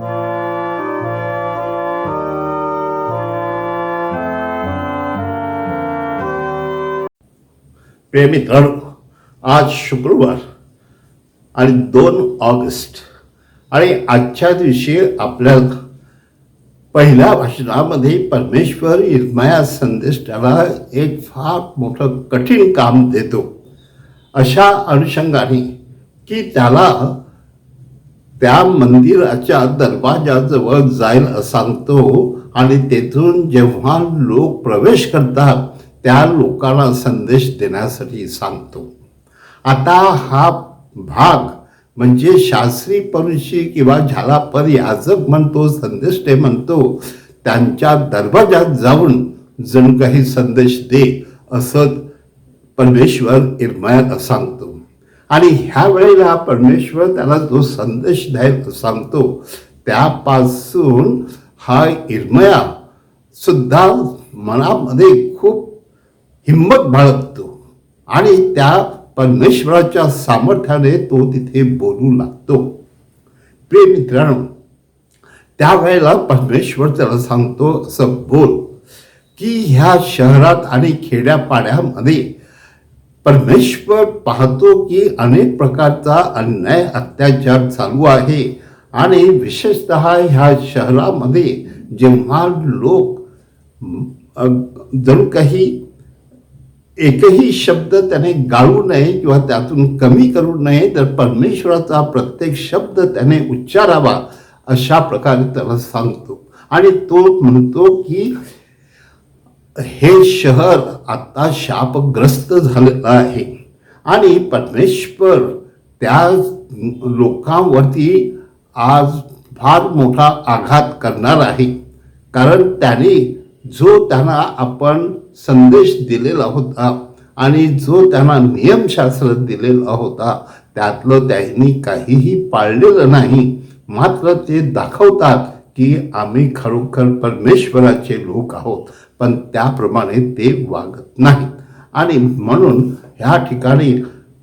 प्रिय मित्रांनो आज शुक्रवार आणि दोन ऑगस्ट आणि आजच्या दिवशी आपल्या पहिल्या भाषणामध्ये परमेश्वर इरमाया संदेष्टाला एक फार मोठं कठीण काम देतो. अशा अनुषंगाने की त्याला त्या मंदिराच्या दरवाजाजवळ जायला सांगतो आणि तेथून जेव्हा लोक प्रवेश करतात त्या लोकांना संदेश देण्यासाठी सांगतो. आता हा भाग म्हणजे शास्त्री परुषी किंवा झाला पर याजक म्हणतो संदेश ते म्हणतो त्यांच्या दरवाजात जाऊन जणू काही संदेश दे असं परमेश्वर इरमयाला सांगतो. आणि ह्या वेळेला परमेश्वर त्याला जो संदेश द्यायला सांगतो त्यापासून हा इरमया सुद्धा मनामध्ये खूप हिंमत बाळगतो. आणि त्या परमेश्वराच्या सामर्थ्याने तो तिथे बोलू लागतो. प्रिय मित्रांनो त्यावेळेला परमेश्वर त्याला सांगतो असं बोल की ह्या शहरात आणि खेड्यापाड्यामध्ये परमेश्वर पाहतो की अनेक प्रकारचा अन्याय अत्याचार चालू आहे. आणि विशेषत ह्या शहरामध्ये जेव्हा लोक जणू काही एकही शब्द त्याने गाळू नये किंवा त्यातून कमी करू नये तर परमेश्वराचा प्रत्येक शब्द त्याने उच्चारावा अशा प्रकारे त्याला सांगतो. आणि तो म्हणतो की हे शहर आता शापग्रस्त झालेलं आहे. आणि परमेश्वर त्या लोकांवरती आज फार मोठा आघात करणार आहे. कारण त्याने जो त्यांना आपण संदेश दिलेला होता आणि जो त्यांना नियमशास्त्र दिलेला होता त्यातलं त्यांनी काहीही पाळलेलं नाही. मात्र ते दाखवतात की आम्ही खरोखर परमेश्वराचे लोक आहोत पण त्याप्रमाणे ते वागत नाहीत. आणि म्हणून ह्या ठिकाणी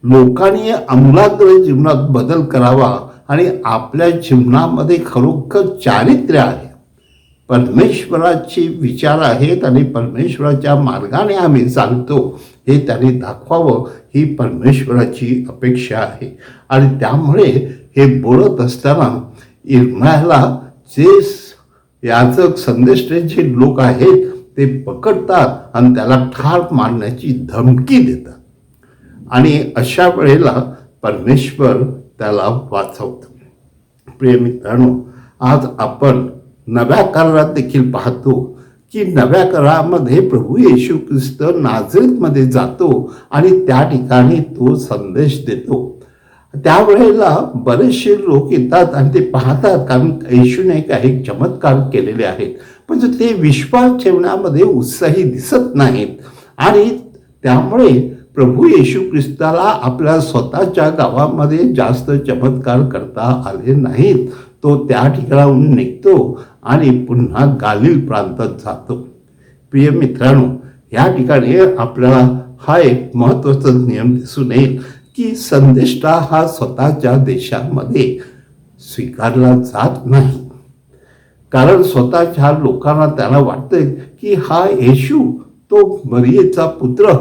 लोकांनी आमूलाग्र जीवनात बदल करावा आणि आपल्या जीवनामध्ये खरोखर चारित्र्य आहे. परमेश्वराचे विचार आहेत आणि परमेश्वराच्या मार्गाने आम्ही चालतो हे त्याने दाखवावं ही परमेश्वराची अपेक्षा आहे. आणि त्यामुळे हे बोलत असताना इरमायला जे याचक संदेष्टे जे लोक आहेत ते पकडतात आणि त्याला ठार मारण्याची धमकी देतात. आणि अशा वेळेला परमेश्वर त्याला वाचवतो. प्रिय मित्रांनो आज आपण नव्या करारात देखील पाहतो की नव्या करारामध्ये प्रभू येशू ख्रिस्त नाझरेतमध्ये जातो आणि त्या ठिकाणी तो संदेश देतो. त्यावेळेला बरेचसे लोक येतात आणि ते पाहतात कारण येशूने काही चमत्कार केलेले आहेत. पण ते विश्वास ठेवण्यामध्ये उत्साही दिसत नाहीत. आणि त्यामुळे प्रभू येशू ख्रिस्ताला आपल्या स्वतःच्या गावामध्ये जास्त चमत्कार करता आले नाहीत. तो त्या ठिकाणाहून निघतो आणि पुन्हा गालिल प्रांतात जातो. प्रिय मित्रांनो या ठिकाणी आपल्याला हा एक महत्त्वाचा नियम दिसून येईल. की संदेष्टा हा स्वतःच्या देशामध्ये स्वीकारला जात नाही. कारण स्वतःच्या लोकांना त्याला वाटतंय की हा येशू तो मरियेचा पुत्र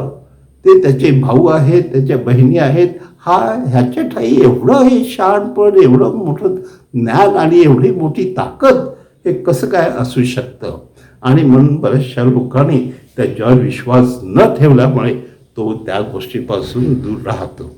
ते त्याचे भाऊ आहेत त्याच्या बहिणी आहेत हा ह्याच्या ठाई एवढं हे शहाणपण एवढं मोठं ज्ञान आणि एवढी मोठी ताकद हे कसं काय असू शकतं? आणि म्हणून बऱ्याचशा लोकांनी त्याच्यावर विश्वास न ठेवल्यामुळे तो त्या गोष्टीपासून दूर राहतो.